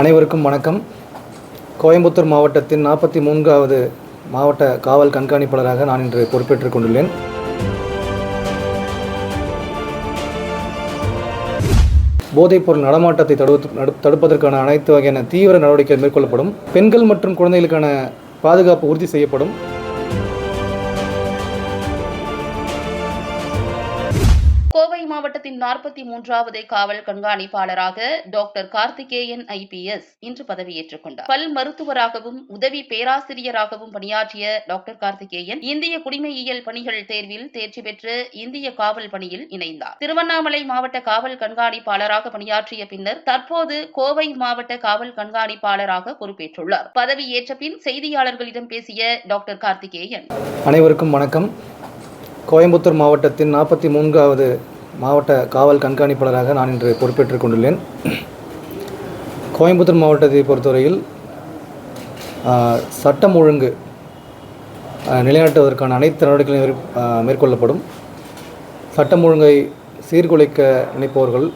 அனைவருக்கும் வணக்கம். கோயம்புத்தூர் மாவட்டத்தின் நாற்பத்தி மூன்றாவது மாவட்ட காவல் கண்காணிப்பாளராக நான் இன்று பொறுப்பேற்றுக் கொண்டுள்ளேன். போதைப்பொருள் நடமாட்டத்தை தடுத்து தடுப்பதற்கான அனைத்து வகையான தீவிர நடவடிக்கைகள் மேற்கொள்ளப்படும். பெண்கள் மற்றும் குழந்தைகளுக்கான பாதுகாப்பு உறுதி செய்யப்படும். மாவட்டத்தின் நாற்பத்தி மூன்றாவது காவல் கண்காணிப்பாளராக டாக்டர் கார்த்திகேயன் ஐபிஎஸ் இன்று பதவியேற்றுக் கொண்டார். பல் மருத்துவராகவும் உதவி பேராசிரியராகவும் பணியாற்றிய டாக்டர் கார்த்திகேயன் இந்திய குடிமையியல் பணிகள் தேர்வில் தேர்ச்சி பெற்று இந்திய காவல் பணியில் இணைந்தார். திருவண்ணாமலை மாவட்ட காவல் கண்காணிப்பாளராக பணியாற்றிய பின்னர் தற்போது கோவை மாவட்ட காவல் கண்காணிப்பாளராக பொறுப்பேற்றுள்ளார். பதவியேற்ற பின் செய்தியாளர்களிடம் பேசிய டாக்டர் கார்த்திகேயன் அனைவருக்கும் வணக்கம். கோயம்புத்தூர் மாவட்டத்தின் நாற்பத்தி மூன்றாவது மாவட்ட காவல் கண்காணிப்பாளராக நான் இன்று பொறுப்பேற்றுக் கொண்டுள்ளேன். கோயம்புத்தூர் மாவட்டத்தை பொறுத்தவரையில் சட்டம் ஒழுங்கு நிலைநாட்டுவதற்கான அனைத்து நடவடிக்கைகளும் மேற்கொள்ளப்படும். சட்டம் ஒழுங்கை சீர்குலைக்க நினைப்பவர்கள்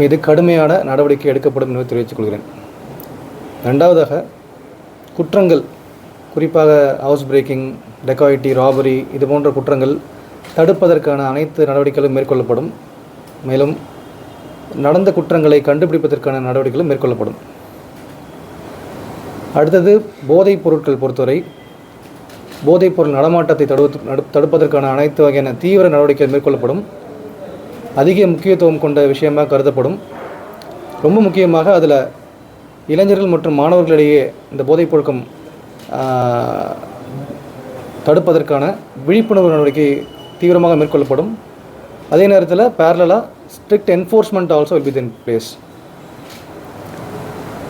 மீது கடுமையான நடவடிக்கை எடுக்கப்படும் என்பதை தெரிவித்துக் கொள்கிறேன். ரெண்டாவதாக குற்றங்கள் குறிப்பாக ஹவுஸ் பிரேக்கிங் டெக்காயிட்டி ராபரி இது போன்ற குற்றங்கள் தடுப்பதற்கான அனைத்து நடவடிக்கைகளும் மேற்கொள்ளப்படும். மேலும் நடந்த குற்றங்களை கண்டுபிடிப்பதற்கான நடவடிக்கைகளும் மேற்கொள்ளப்படும். அடுத்தது போதைப் பொருட்கள் பொறுத்தவரை போதைப் பொருள் நடமாட்டத்தை தடுத்து நடு- தடுப்பதற்கான அனைத்து வகையான தீவிர நடவடிக்கைகள் மேற்கொள்ளப்படும். அதிக முக்கியத்துவம் கொண்ட விஷயமாக கருதப்படும். ரொம்ப முக்கியமாக அதில் இளைஞர்கள் மற்றும் மாணவர்களிடையே இந்த போதைப் பழக்கம் தடுப்பதற்கான விழிப்புணர்வு நடவடிக்கை தீவிரமாக மேற்கொள்ளப்படும். அதே நேரத்தில் பேரலாக strict enforcement also will be in place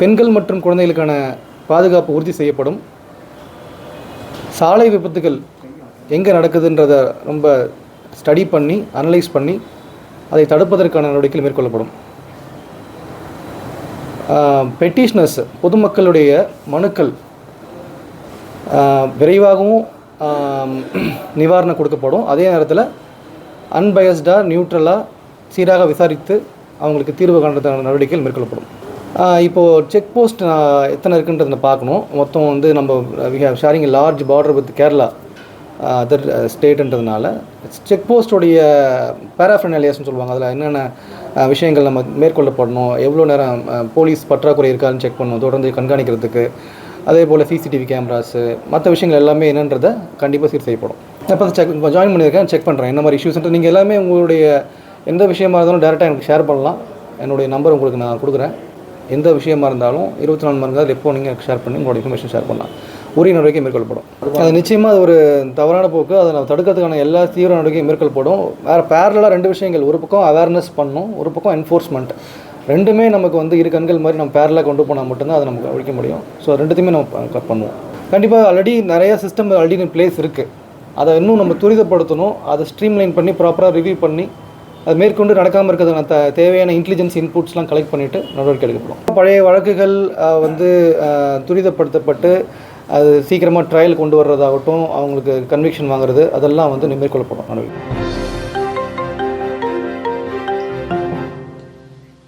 பெண்கள் மற்றும் குழந்தைகளுக்கான பாதுகாப்பு உறுதி செய்யப்படும். சாலை விபத்துகள் எங்கே நடக்குதுன்றதை ரொம்ப ஸ்டடி பண்ணி அனலைஸ் பண்ணி அதை தடுப்பதற்கான நடவடிக்கைகள் மேற்கொள்ளப்படும். பெட்டிஷனர்ஸ் பொதுமக்களுடைய மனுக்கள் விரைவாகவும் நிவாரணம் கொடுக்கப்படும். அதே நேரத்தில் அன்பயஸ்டாக நியூட்ரலாக சீராக விசாரித்து அவங்களுக்கு தீர்வு காண்றதுக்கான நடவடிக்கைகள் மேற்கொள்ளப்படும். இப்போது செக் போஸ்ட் எத்தனை இருக்குன்றதை பார்க்கணும். மொத்தம் வந்து நம்ம we have sharing large border with Kerala other ஸ்டேட்டுன்றதுனால check போஸ்டோடைய பேராஃபினாலியாஸ்னு சொல்லுவாங்க. அதில் என்னென்ன விஷயங்கள் நம்ம மேற்கொள்ளப்படணும் எவ்வளோ நேரம் போலீஸ் பற்றாக்குறை இருக்கான்னு செக் பண்ணணும் தொடர்ந்து கண்காணிக்கிறதுக்கு அதே போல் சிசிடிவி கேமராஸு மற்ற விஷயங்கள் எல்லாமே என்னன்றதை கண்டிப்பாக சீர் செய்யப்படும். இப்போ செக் ஜாயின் பண்ணியிருக்கேன் செக் பண்ணுறேன் என்ன மாதிரி இஷ்யூஸ்ன்ட்டு நீங்கள் எல்லாமே உங்களுடைய எந்த விஷயமா இருந்தாலும் டேரெக்டாக எனக்கு ஷேர் பண்ணலாம். என்னுடைய நம்பர் உங்களுக்கு நான் கொடுக்குறேன். எந்த விஷயமா இருந்தாலும் இருபத்தி நாலு மணி நேரம் எப்போ நீங்கள் எனக்கு ஷேர் பண்ணி உங்களோட இன்ஃபர்மேஷன் ஷேர் பண்ணலாம். உரிய நடவடிக்கை மேற்கொள்ளப்படும். அது நிச்சயமாக அது ஒரு தவறான போக்கு. அதை நம்ம தடுக்கிறதுக்கான எல்லா தீவிர நடவடிக்கையும் மேற்கொள்ளப்படும். வேறு பேரலாக ரெண்டு விஷயங்கள். ஒரு பக்கம் அவேர்னஸ் பண்ணணும் ஒரு பக்கம் என்ஃபோர்ஸ்மெண்ட் ரெண்டுமே நமக்கு வந்து இரு கண்கள் மாதிரி நம்ம பேரலாக கொண்டு போனால் மட்டும்தான் அதை நமக்கு அழிக்க முடியும். ஸோ ரெண்டுத்தையுமே நம்ம பண்ணுவோம். கண்டிப்பாக ஆல்ரெடி நிறைய சிஸ்டம் ஆல்ரெடி பிளேஸ் இருக்குது அதை இன்னும் நம்ம துரிதப்படுத்தணும். அதை ஸ்ட்ரீம்லைன் பண்ணி ப்ராப்பராக ரிவ்யூ பண்ணி அது மேற்கொண்டு நடக்காமல் இருக்கிறதுக்கான த தேவையான இன்டெலிஜென்ஸ் இன்புட்ஸ்லாம் கலெக்ட் பண்ணிவிட்டு நடவடிக்கை எடுக்கப்படும். பழைய வழக்குகள் வந்து துரிதப்படுத்தப்பட்டு அது சீக்கிரமாக ட்ரையல் கொண்டு வர்றதாகட்டும் அவங்களுக்கு கன்விக்ஷன் வாங்குறது அதெல்லாம் வந்து மேற்கொள்ளப்படும். நடவடிக்கை